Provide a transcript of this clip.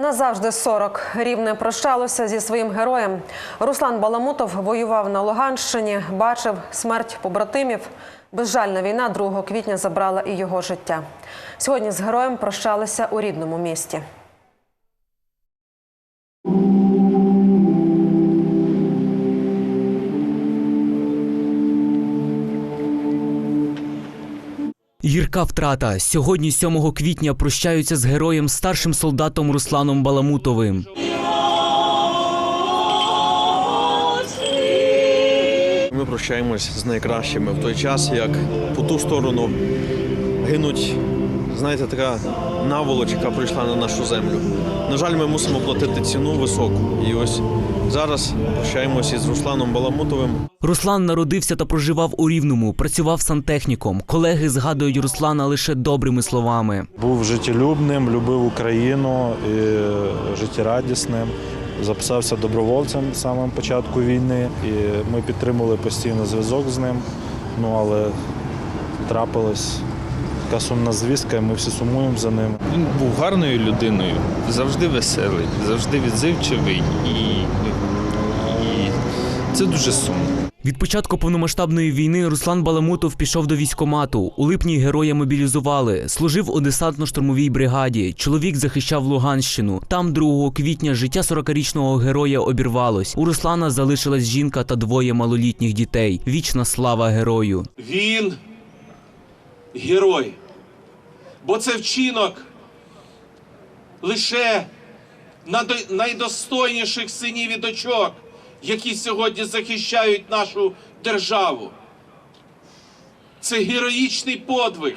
Назавжди 40. Рівне прощалося зі своїм героєм. Руслан Баламутов воював на Луганщині, бачив смерть побратимів. Безжальна війна 2 квітня забрала і його життя. Сьогодні з героєм прощалися у рідному місті. Гірка втрата. Сьогодні, 7 квітня, прощаються з героєм старшим солдатом Русланом Баламутовим. Ми прощаємось з найкращими в той час, як по ту сторону гинуть, знаєте, така наволоч, яка прийшла на нашу землю. На жаль, ми мусимо платити ціну високу. І ось зараз прощаємося із Русланом Баламутовим. Руслан народився та проживав у Рівному, працював сантехніком. Колеги згадують Руслана лише добрими словами. Був життєлюбним, любив Україну, і життєрадісним. Записався добровольцем з самого початку війни, і ми підтримували постійно зв'язок з ним. Ну але трапилась така сумна звістка, і ми всі сумуємо за ним. Він був гарною людиною, завжди веселий, завжди відзивчивий і, і це дуже сумно. Від початку повномасштабної війни Руслан Баламутов пішов до військкомату. У липні героя мобілізували. Служив у десантно-штурмовій бригаді. Чоловік захищав Луганщину. Там 2 квітня життя 40-річного героя обірвалось. У Руслана залишилась жінка та двоє малолітніх дітей. Вічна слава герою. Він герой. Бо це вчинок лише найдостойніших синів і дочок, які сьогодні захищають нашу державу. Це героїчний подвиг.